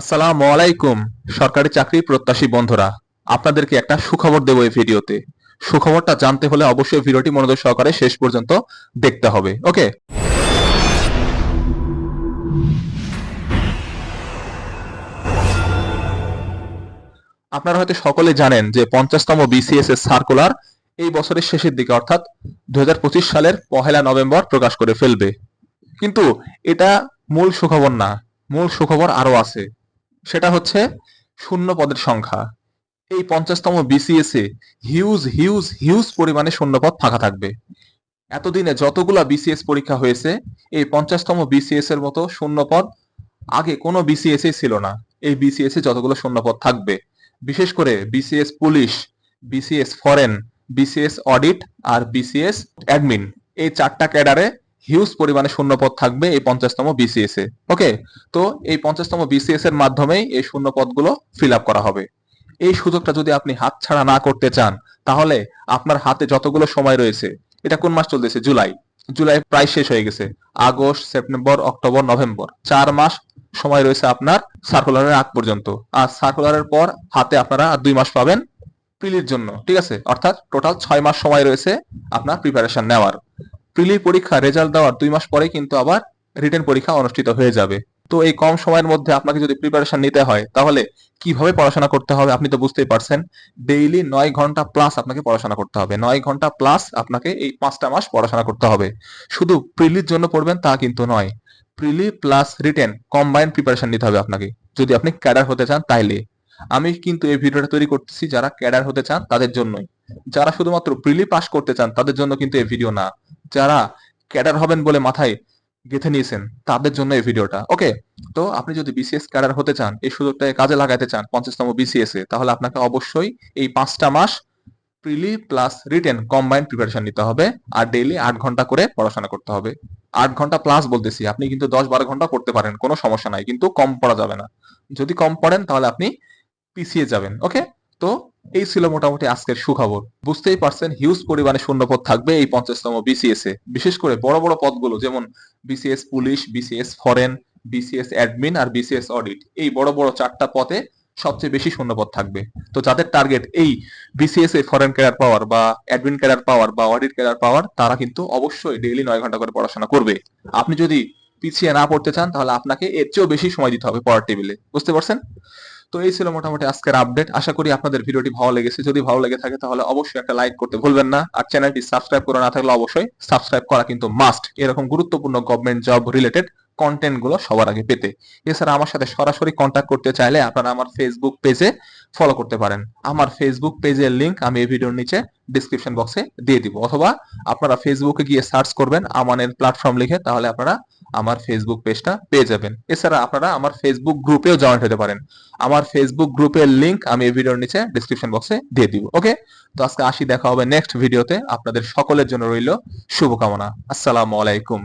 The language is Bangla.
আসসালামু আলাইকুম, সরকারি চাকরি প্রত্যাশী বন্ধুরা। আপনাদেরকে একটা সুখবর দেবো এই ভিডিওতে। সুখবরটা জানতে হলে অবশ্যই ভিডিওটি মনোযোগ সহকারে শেষ পর্যন্ত দেখতে হবে, ওকে? আপনারা হয়তো সকলে জানেন যে পঞ্চাশতম বিসিএস এর সার্কুলার এই বছরের শেষের দিকে, অর্থাৎ দু হাজার পঁচিশ সালের পহেলা নভেম্বর প্রকাশ করে ফেলবে। কিন্তু এটা মূল সুখবর না, মূল সুখবর আরও আছে। সেটা হচ্ছে শূন্য পদের সংখ্যা। এই পঞ্চাশতম বিসিএস হিউজ হিউজ হিউজ পরিমাণে শূন্যপদ ফাঁকা থাকবে। এতদিনে যতগুলা বিসিএস পরীক্ষা হয়েছে, এই পঞ্চাশতম বিসিএস এর মতো শূন্যপদ আগে কোনো বিসিএস এ ছিল না। এই বিসিএস এ যতগুলো শূন্যপদ থাকবে, বিশেষ করে BCS police BCS foreign BCS audit আর বিসিএস অ্যাডমিন এই চারটা ক্যাডারে হিউজ পরিমাণে শূন্যপদ থাকবে এই পঞ্চাশতম বিসিএস এ। ওকে তো এই পঞ্চাশতম বিসিএস এর মাধ্যমেই এই শূন্য পদগুলো ফিল আপ করা হবে। এই সুযোগটা যদি আপনি হাতছাড়া না করতে চান, তাহলে আপনার হাতে যতগুলো সময় রয়েছে, এটা কোন মাস চলতেছে? জুলাই। জুলাই প্রায় শেষ হয়ে গেছে। August, September, October, November. চার মাস সময় রয়েছে আপনার সার্কুলারের আগ পর্যন্ত। আর সার্কুলারের পর হাতে আপনারা আর দুই মাস পাবেন প্রিলির জন্য। ঠিক আছে? অর্থাৎ টোটাল ছয় মাস সময় রয়েছে আপনার প্রিপারেশন নেওয়ার। প্রিলি পরীক্ষা রেজাল্ট দেওয়ার দুই মাস পরে কিন্তু আবার রিটেন পরীক্ষা অনুষ্ঠিত হয়ে যাবে। তো এই কম সময়ের মধ্যে আপনাকে যদি প্রিপারেশন নিতে হয়, তাহলে কীভাবে পড়াশোনা করতে হবে আপনি তো বুঝতেই পারছেন ডেইলি নয় ঘণ্টা প্লাস আপনাকে পড়াশোনা করতে হবে। নয় ঘণ্টা প্লাস আপনাকে এই পাঁচটা মাস পড়াশোনা করতে হবে। শুধু প্রিলির জন্য পড়বেন তা কিন্তু নয়, prelim plus written combined preparation নিতে হবে আপনাকে। যদি আপনি ক্যাডার হতে চান তাইলে। আমি কিন্তু এই ভিডিওটা তৈরি করতেছি যারা ক্যাডার হতে চান তাদের জন্যই। যারা শুধুমাত্র প্রিলি পাস করতে চান তাদের জন্য কিন্তু এই ভিডিও না। যারা ক্যাডার হবেন বলে মাথায় গেঁথে নিয়েছেন, তাদের জন্য এই ভিডিওটা। ওকে, তো আপনি যদি বিসিএস ক্যাডার হতে চান, এই সুযোগটাকে কাজে লাগাতে চান পঞ্চাশতম বিসিএস এ, তাহলে আপনাকে অবশ্যই এই পাঁচটা মাস prelim plus written combined preparation নিতে হবে আর ডেইলি আট ঘণ্টা করে পড়াশোনা করতে হবে। আট ঘণ্টা প্লাস বলতেছি, আপনি কিন্তু দশ বারো ঘণ্টা পড়তে পারেন, কোনো সমস্যা নাই, কিন্তু কম পড়া যাবে না। যদি কম পড়েন তাহলে আপনি পিছিয়ে যাবেন, ওকে? তো এই ছিল মোটামুটি আজকের সুখবর। বুঝতেই পারছেন হিউজ পরিমাণে শূন্যপদ থাকবে এই পঞ্চাশতম বিসিএস এ। বিশেষ করে বড় বড় পদগুলো, যেমন BCS police BCS foreign BCS admin আর বিসিএস অডিট এই বড় বড় চারটা পদে সবচেয়ে বেশি শূন্যপদ থাকবে। তো যাদের টার্গেট এই বিসিএস এ ফরেন ক্যাডার পাওয়ার বা অ্যাডমিন ক্যাডার পাওয়ার বা অডিট ক্যাডার পাওয়ার তারা কিন্তু অবশ্যই ডেইলি নয় ঘণ্টা করে পড়াশোনা করবে। আপনি যদি পিছিয়ে না পড়তে চান, তাহলে আপনাকে এর চেয়েও বেশি সময় দিতে হবে পড়ার টেবিলে বুঝতে পারছেন? তো এই ছিল মোটামুটি আজকের আপডেট আশা করি আপনাদের ভিডিওটি ভালো লেগেছে। যদি ভালো লেগে থাকে তাহলে অবশ্যই একটা লাইক করতে ভুলবেন না। আর চ্যানেলটি সাবস্ক্রাইব করে না থাকলে অবশ্যই সাবস্ক্রাইব করা কিন্তু মাস্ট এরকম গুরুত্বপূর্ণ গভর্নমেন্ট জব রিলেটেড কন্টেন্টগুলো সবার আগে পেতে। এছাড়া আমার সাথে সরাসরি কন্ট্যাক্ট করতে চাইলে আপনারা আমার ফেসবুক পেজে ফলো করতে পারেন। আমার ফেসবুক পেজের লিংক আমি এই ভিডিওর নিচে ডিসক্রিপশন বক্সে দিয়ে দিব। অথবা আপনারা ফেসবুকে গিয়ে সার্চ করবেন আমানের প্ল্যাটফর্ম লিখে, তাহলে আপনারা আমার ফেসবুক পেজটা পেয়ে যাবেন। এছাড়া আপনারা আমার ফেসবুক গ্রুপেও জয়েন্ট হতে পারেন। আমার ফেসবুক গ্রুপের লিংক আমি এই ভিডিওর নিচে ডিসক্রিপশন বক্সে দিয়ে দিব। ওকে তো আজকে আসি, দেখা হবে নেক্সট ভিডিওতে আপনাদের সকলের জন্য রইল শুভকামনা। আসসালামু আলাইকুম।